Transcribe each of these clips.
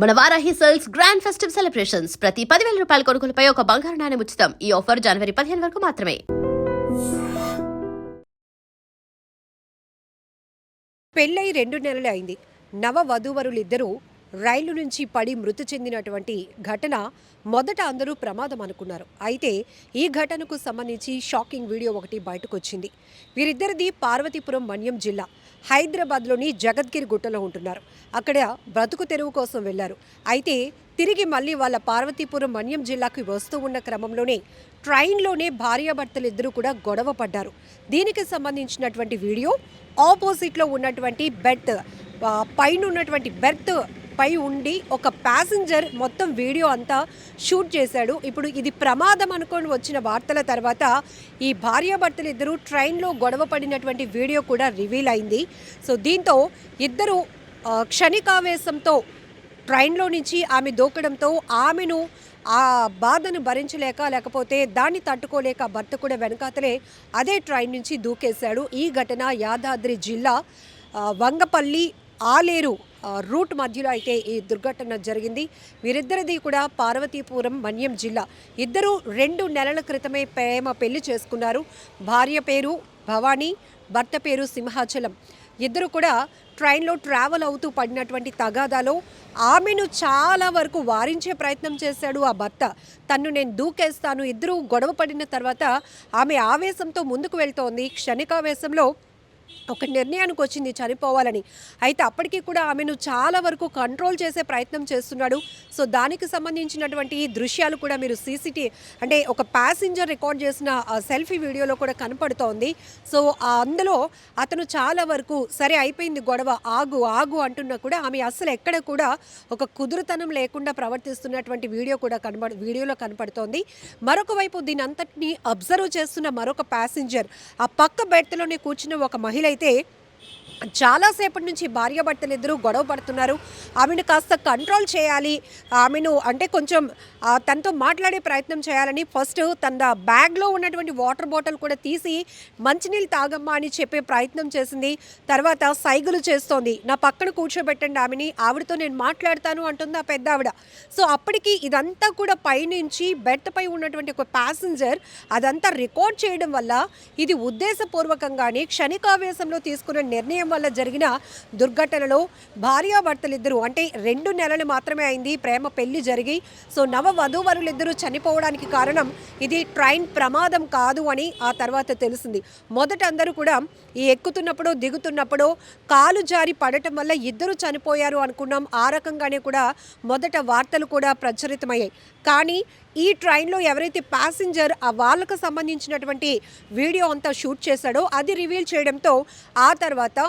మన Varahi sales grand festive celebrations. ప్రతి పదివేల రూపాయల కొనుగోలుపై ఒక బంగారు నాణ్యం ఉచితం. ఈ ఆఫర్ జనవరి పదిహేను వరకు మాత్రమే. పెళ్ళై రెండు నెలలు అయింది నవ వధూవరులిద్దరూ రైలు నుంచి పడి మృతి చెందినటువంటి ఘటన మొదట అందరూ ప్రమాదం అనుకున్నారు. అయితే ఈ ఘటనకు సంబంధించి షాకింగ్ వీడియో ఒకటి బయటకు వచ్చింది వీరిద్దరిది పార్వతీపురం మన్యం జిల్లా హైదరాబాద్లోని జగద్గిరి గుట్టలో ఉంటున్నారు. అక్కడ బ్రతుకు తెరువు కోసం వెళ్ళారు అయితే తిరిగి మళ్ళీ వాళ్ళ పార్వతీపురం మన్యం జిల్లాకి వస్తూ ఉన్న క్రమంలోనే ట్రైన్లోనే భార్యాభర్తలిద్దరూ కూడా గొడవ పడ్డారు. దీనికి సంబంధించినటువంటి వీడియో ఆపోజిట్లో ఉన్నటువంటి బెర్త్ పైన ఉన్నటువంటి బెర్త్ పై ఉండి ఒక ప్యాసింజర్ మొత్తం వీడియో అంతా షూట్ చేశాడు. ఇప్పుడు ఇది ప్రమాదం అనుకొని వచ్చిన వార్తల తర్వాత ఈ భార్యాభర్తలు ఇద్దరు ట్రైన్లో గొడవ పడినటువంటి వీడియో కూడా రివీల్ అయింది. సో దీంతో ఇద్దరు క్షణికావేశంతో ట్రైన్లో నుంచి ఆమె దూకడంతో ఆమెను ఆ బాధను భరించలేక లేకపోతే దాన్ని తట్టుకోలేక భర్త కూడా వెనకాతలే అదే ట్రైన్ నుంచి దూకేశాడు. ఈ ఘటన యాదాద్రి జిల్లా వంగపల్లి ఆలేరు రూట్ మధ్యలో అయితే ఈ దుర్ఘటన జరిగింది. వీరిద్దరిది కూడా పార్వతీపురం మన్యం జిల్లా. ఇద్దరు రెండు నెలల క్రితమే ప్రేమ పెళ్ళి చేసుకున్నారు. భార్య పేరు భవానీ భర్త పేరు సింహాచలం. ఇద్దరు కూడా ట్రైన్లో ట్రావెల్ అవుతూ పడినటువంటి తగాదాలో ఆమెను చాలా వరకు వారించే ప్రయత్నం చేశాడు ఆ భర్త. తన్ను నేను దూకేస్తాను. ఇద్దరు గొడవ పడిన తర్వాత ఆమె ఆవేశంతో ముందుకు వెళ్తోంది. క్షణికావేశంలో ఒక నిర్ణయానికి వచ్చింది చనిపోవాలని. అయితే అప్పటికి కూడా ఆమెను చాలా వరకు కంట్రోల్ చేసే ప్రయత్నం చేస్తున్నాడు. సో దానికి సంబంధించినటువంటి దృశ్యాలు కూడా మీరు సీసీటీ అంటే ఒక ప్యాసింజర్ రికార్డ్ చేసిన ఆ సెల్ఫీ వీడియోలో కూడా కనపడుతోంది. సో అందులో అతను చాలా వరకు సరే అయిపోయింది గొడవ ఆగు ఆగు అంటున్నా కూడా ఆమె అసలు ఎక్కడ కూడా ఒక కుదురుతనం లేకుండా ప్రవర్తిస్తున్నటువంటి వీడియో కూడా కనబడ వీడియోలో కనపడుతోంది. మరొక వైపు దీని అంతటిని అబ్జర్వ్ చేస్తున్న మరొక ప్యాసింజర్ ఆ పక్క బెర్త్లోనే కూర్చున్న ఒక మహిళ అయితే చాలాసేపటి నుంచి భార్యాభర్తలు ఇద్దరు గొడవ పడుతున్నారు. ఆమెను కాస్త కంట్రోల్ చేయాలి. ఆమెను అంటే కొంచెం తనతో మాట్లాడే ప్రయత్నం చేయాలని ఫస్ట్ తన బ్యాగ్లో ఉన్నటువంటి వాటర్ బాటిల్ కూడా తీసి మంచినీళ్ళు తాగమ్మా అని చెప్పే ప్రయత్నం చేసింది. తర్వాత సైగులు చేస్తోంది. నా పక్కన కూర్చోబెట్టండి ఆమెని ఆవిడతో నేను మాట్లాడతాను అంటుంది ఆ పెద్ద ఆవిడ. సో అప్పటికి ఇదంతా కూడా పైనుంచి బెర్త్ పై ఉన్నటువంటి ఒక ప్యాసింజర్ అదంతా రికార్డ్ చేయడం వల్ల ఇది ఉద్దేశపూర్వకంగానే క్షణికావేశంలో తీసుకున్న నిర్ణయం వల్ల జరిగిన దుర్ఘటనలో భార్యాభర్తలిద్దరూ అంటే రెండు నెలలు మాత్రమే అయింది. ప్రేమ పెళ్ళి జరిగి సో నవ వధూవరులిద్దరూ చనిపోవడానికి కారణం ఇది ట్రైన్ ప్రమాదం కాదు అని ఆ తర్వాత తెలిసింది మొదట అందరూ కూడా ఈ ఎక్కుతున్నప్పుడు దిగుతున్నప్పుడు కాలు జారి పడటం వల్ల ఇద్దరు చనిపోయారు అనుకున్నాం. ఆ రకంగానే కూడా మొదట వార్తలు కూడా ప్రచురితమయ్యాయి. కానీ ఈ ట్రైన్లో ఎవరైతే ప్యాసింజర్ ఆ వాళ్ళకు సంబంధించినటువంటి వీడియో అంతా షూట్ చేశాడో అది రివీల్ చేయడంతో ఆ తర్వాత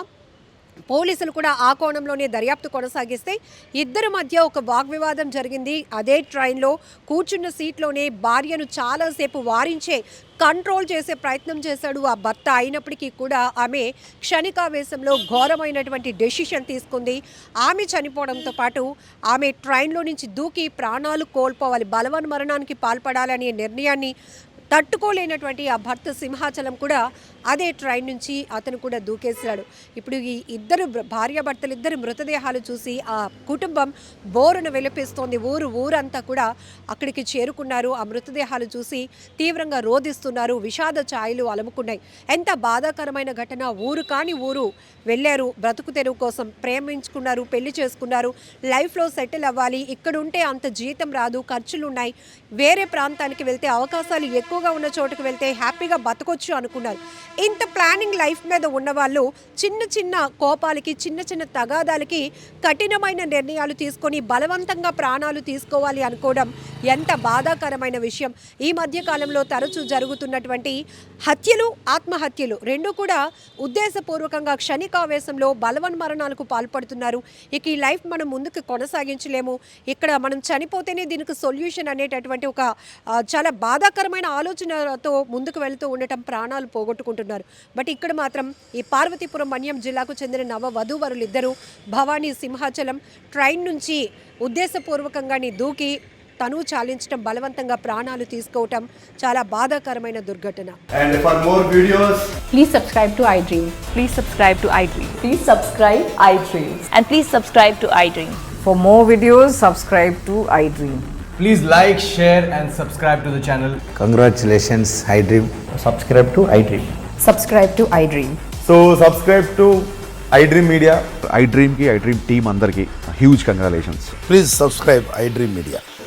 పోలీసులు కూడా ఆ కోణంలోనే దర్యాప్తు కొనసాగిస్తే ఇద్దరి మధ్య ఒక వాగ్వివాదం జరిగింది. అదే ట్రైన్లో కూర్చున్న సీట్లోనే భార్యను చాలాసేపు వారించే కంట్రోల్ చేసే ప్రయత్నం చేశాడు ఆ భర్త. అయినప్పటికీ కూడా ఆమె క్షణికావేశంలో ఘోరమైనటువంటి డెసిషన్ తీసుకుంది. ఆమె చనిపోవడంతో పాటు ఆమె ట్రైన్లో నుంచి దూకి ప్రాణాలు కోల్పోవాలి బలవన్ మరణానికి పాల్పడాలనే నిర్ణయాన్ని తట్టుకోలేనటువంటి ఆ భర్త సింహాచలం కూడా అదే ట్రైన్ నుంచి అతను కూడా దూకేశాడు. ఇప్పుడు ఈ ఇద్దరు భార్యాభర్తలు ఇద్దరు మృతదేహాలు చూసి ఆ కుటుంబం బోరును విలపిస్తోంది. ఊరు ఊరంతా కూడా అక్కడికి చేరుకున్నారు. ఆ మృతదేహాలు చూసి తీవ్రంగా రోధిస్తున్నారు. విషాద ఛాయలు అలముకున్నాయి. ఎంత బాధాకరమైన ఘటన. ఊరు కాని ఊరు వెళ్ళారు. బ్రతుకు తెరువు కోసం ప్రేమించుకున్నారు. పెళ్ళి చేసుకున్నారు. లైఫ్లో సెటిల్ అవ్వాలి. ఇక్కడుంటే అంత జీతం రాదు. ఖర్చులు ఉన్నాయి వేరే ప్రాంతానికి వెళ్తే అవకాశాలు ఎక్కువగా ఉన్న చోటుకు వెళ్తే హ్యాపీగా బతకొచ్చు అనుకున్నారు. ఇంత ప్లానింగ్ లైఫ్ మీద ఉన్నవాళ్ళు చిన్న చిన్న కోపాలకి చిన్న చిన్న తగాదాలకి కఠినమైన నిర్ణయాలు తీసుకొని బలవంతంగా ప్రాణాలు తీసుకోవాలి అనుకోవడం ఎంత బాధాకరమైన విషయం. ఈ మధ్యకాలంలో తరచూ జరుగుతున్నటువంటి హత్యలు ఆత్మహత్యలు రెండు కూడా ఉద్దేశపూర్వకంగా క్షణికావేశంలో బలవన్ మరణాలకు పాల్పడుతున్నారు. ఇక ఈ లైఫ్ మనం ముందుకు కొనసాగించలేము. ఇక్కడ మనం చనిపోతేనే దీనికి సొల్యూషన్ అనేటటువంటి ఒక చాలా బాధాకరమైన ఆలోచనతో ముందుకు వెళ్తూ ఉండటం ప్రాణాలు పోగొట్టుకుంటున్నారు. బట్ ఇక్కడ మాత్రం ఈ పార్వతీపురం మన్యం జిల్లాకు చెందిన నవ వధూవరులు ఇద్దరు భవానీ సింహాచలం ట్రైన్ నుంచి ఉద్దేశపూర్వకంగానే దూకి తను చాలించడం బలవంతంగా ప్రాణాలు తీసుకోవటం చాలా బాధాకరమైన దుర్ఘటన And for more videos, Please subscribe to iDream. Please subscribe to iDream. Please subscribe iDream. And please subscribe to iDream. For more videos, subscribe to iDream. Please like, share, and subscribe to the channel. Congratulations, iDream. subscribe to iDream. Subscribe to iDream. So subscribe to iDream Media. ఐ డ్రీమ్కి I dream team అందరికీ huge congratulations Please subscribe iDream